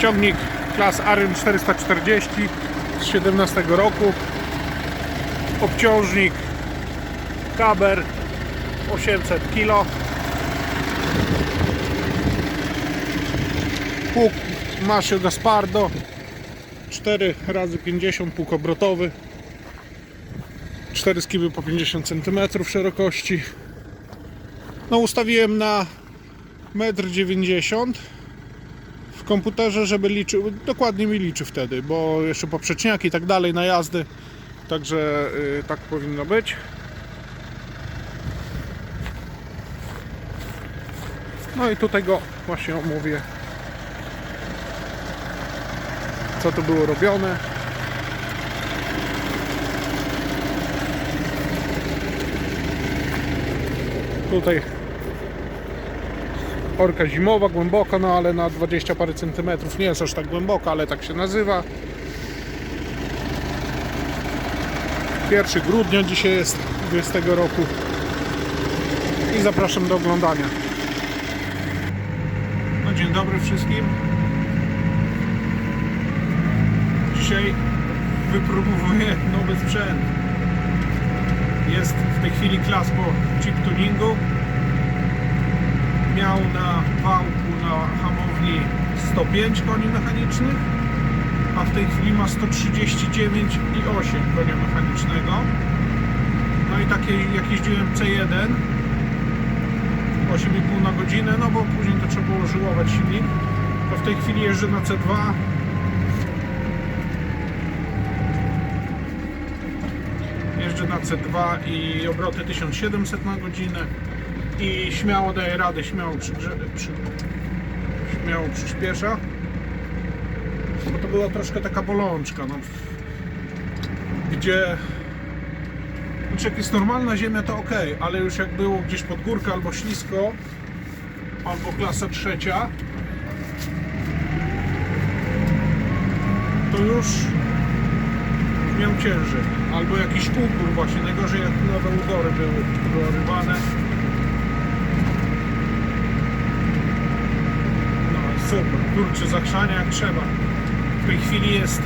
Ciągnik klas Aryn 440 z 17 roku. Obciążnik Kaber 800 kg. Pług Masio Gaspardo 4 razy 50 pług obrotowy. 4 skiby po 50 cm szerokości. No ustawiłem na 1,90 m komputerze, żeby liczył, dokładnie mi liczy wtedy, bo jeszcze poprzeczniaki i tak dalej na jazdy. Także y, tak powinno być. No i tutaj go właśnie omówię. Co tu było robione. Tutaj orka zimowa, głęboka, no ale na 20 parę centymetrów. Nie jest aż tak głęboka, ale tak się nazywa. 1 grudnia dzisiaj jest 20 roku. I zapraszam do oglądania. No dzień dobry wszystkim. Dzisiaj wypróbowuję nowy sprzęt. Jest w tej chwili klas po chip tuningu. Miał na wałku na hamowni 105 koni mechanicznych, a w tej chwili ma 139 i 8 konia mechanicznego. No i takie jak jeździłem C1 8,5 na godzinę, no bo później to trzeba było żyłować silnik. To w tej chwili jeżdżę na C2 jeżdżę na C2 i obroty 1700 na godzinę i śmiało daje radę, śmiało, przygrze, przy, śmiało przyspiesza bo to była troszkę taka bolączka no, gdzie znaczy jak jest normalna ziemia to ok, ale już jak było gdzieś pod górkę albo ślisko albo klasa trzecia to już miał ciężar. Albo jakiś upór właśnie. Najgorzej jak nowe ugory były przerywane. No i super. Kurczę, zachrzania jak trzeba. W tej chwili jest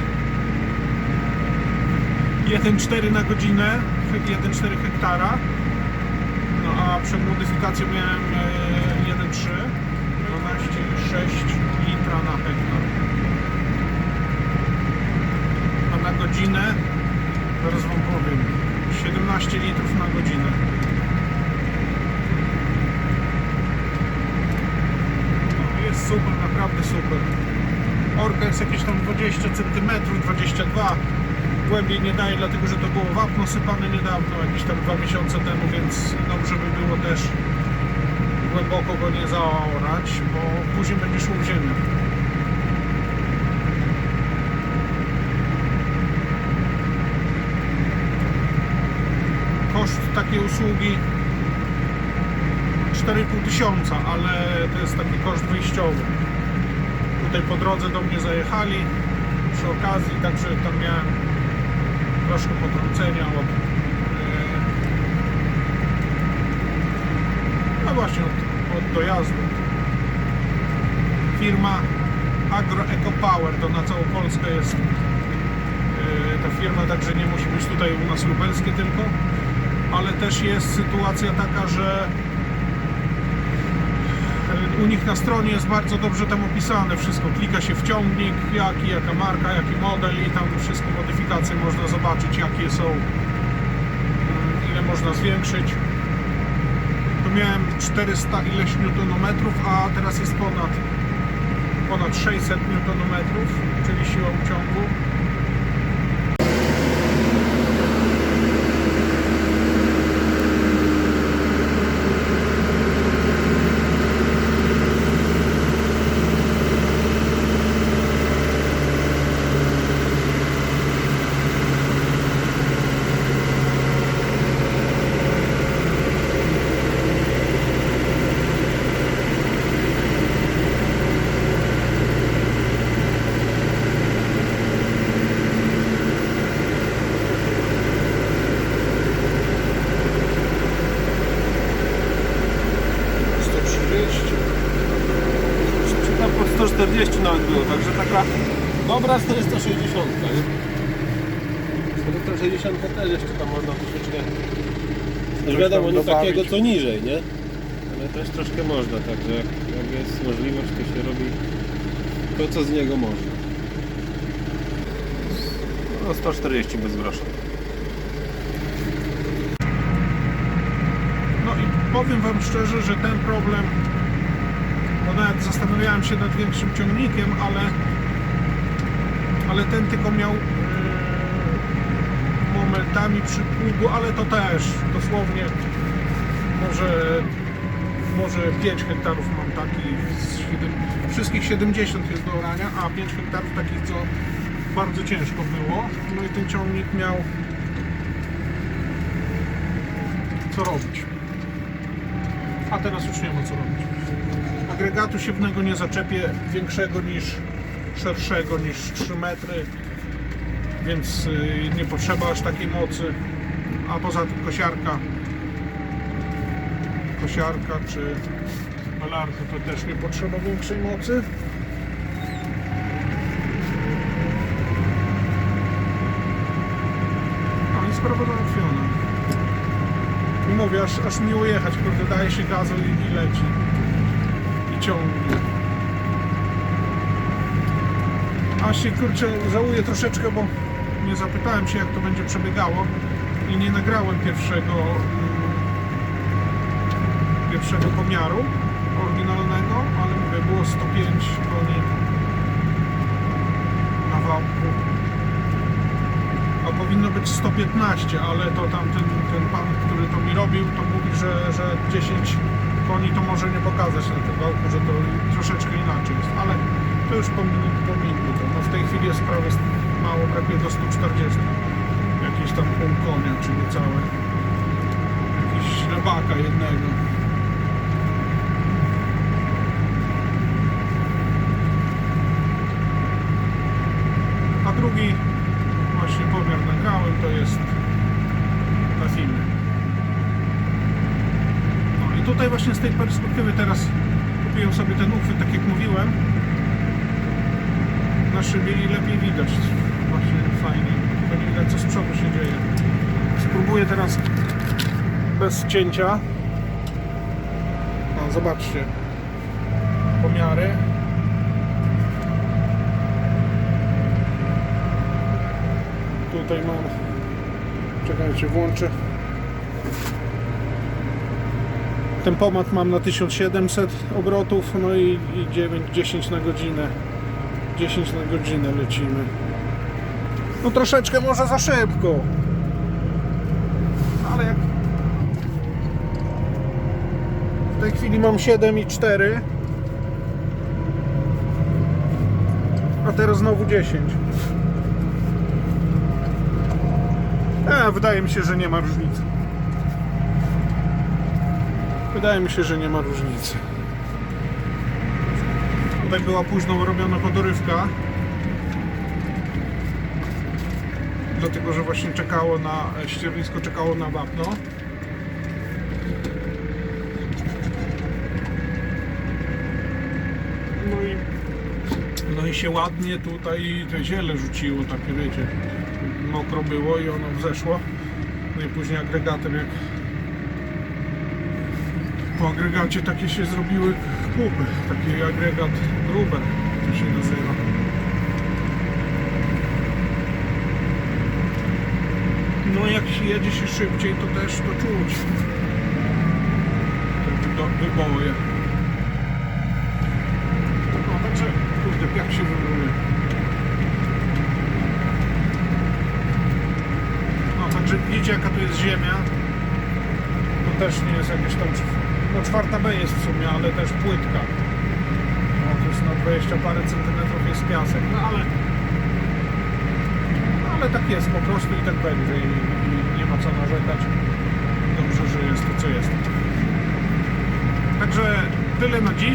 1,4 na godzinę, 1,4 hektara. No a przed modyfikacją miałem e, 1,3 12,6 litra na hektar. A na godzinę, zaraz Wam powiem, 17 litrów na godzinę. No, jest super, naprawdę super. Orka jest jakieś tam 20 cm, 22 Głębiej nie daje, dlatego że to było wapno sypane niedawno, jakieś tam dwa miesiące temu, więc dobrze by było też głęboko go nie zaorać, bo później będzie szło w ziemię. koszt takiej usługi 4,5 tysiąca, ale to jest taki koszt wyjściowy. Tutaj po drodze do mnie zajechali przy okazji, także tam miałem troszkę potrącenia od e, no właśnie od, od dojazdu. Firma Agro Eco Power to na całą Polskę jest e, ta firma, także nie musi być tutaj u nas lubelskie tylko ale też jest sytuacja taka, że u nich na stronie jest bardzo dobrze tam opisane wszystko. Klika się w ciągnik, jaki, jaka marka, jaki model i tam wszystkie modyfikacje można zobaczyć, jakie są, ile można zwiększyć. Tu miałem 400 ileś newtonometrów, a teraz jest ponad ponad 600 newtonometrów, czyli siła uciągu. 140 nawet było, także taka dobra 460, nie? 460 też jeszcze tam można troszeczkę... Już wiadomo, nie dobawić. takiego co niżej, nie? Ale też troszkę można, także jak, jak jest możliwość, to się robi to, co z niego można. No 140 bez grosza. No i powiem Wam szczerze, że ten problem, zastanawiałem się nad większym ciągnikiem, ale, ale ten tylko miał e, momentami przy pługu, ale to też dosłownie może, może 5 hektarów mam takich, z siedem, wszystkich 70 jest do orania, a 5 hektarów takich, co bardzo ciężko było. No i ten ciągnik miał co robić. A teraz już nie ma co robić. Agregatu siewnego nie zaczepię większego niż szerszego niż 3 metry, więc y, nie potrzeba aż takiej mocy. A poza tym kosiarka, kosiarka czy malarka to też nie potrzeba większej mocy. No i sprawa załatwiona. I mówię, aż, aż miło jechać, kurde, daje się gazu i, i leci. Ciągnie. A się, kurczę, żałuję troszeczkę, bo nie zapytałem się, jak to będzie przebiegało i nie nagrałem pierwszego mm, pierwszego pomiaru oryginalnego, ale mówię, było 105 koni na wałku a powinno być 115, ale to tam ten, ten pan, który to mi robił, to mówi, że, że 10 koni to może nie pokazać na tym wałku, że to troszeczkę inaczej jest, ale to już pomińmy to. No w tej chwili jest prawie mało, brakuje do 140. Jakieś tam pół konia, czy niecałe. Jakiś rybaka jednego. A drugi właśnie pomiar nagrałem, to jest na. Tutaj właśnie z tej perspektywy teraz kupiłem sobie ten uchwyt, tak jak mówiłem. Na szybie i lepiej widać. Właśnie fajnie. Tylko nie widać co z przodu się dzieje. Spróbuję teraz bez cięcia. No zobaczcie. Pomiary. Tutaj mam. Czekajcie, włączę. Tempomat mam na 1700 obrotów, no i, i 9, 10 na godzinę. 10 na godzinę lecimy. No troszeczkę może za szybko. Ale jak w tej chwili mam 7,4 a teraz znowu 10. A, wydaje mi się, że nie ma różnicy. Wydaje mi się, że nie ma różnicy. Tutaj była późno robiona podorywka. Dlatego, że właśnie czekało na ściernisko, czekało na wapno. No i, no i się ładnie tutaj te ziele rzuciło, takie wiecie, mokro było i ono wzeszło. No i później agregatem jak po agregacie takie się zrobiły kupy, taki agregat gruber to się nazywa. No jak się jedzie się szybciej to też to czuć wydo- wyboje. No także kurde jak się wybruje. No także widzicie jaka to jest ziemia. To też nie jest jakieś tam. No czwarta B jest w sumie, ale też płytka. No to jest na 20 parę centymetrów jest piasek, no ale. no, Ale tak jest po prostu i tak będzie i, i nie ma co narzekać. Dobrze, że jest to co jest. Także tyle na dziś.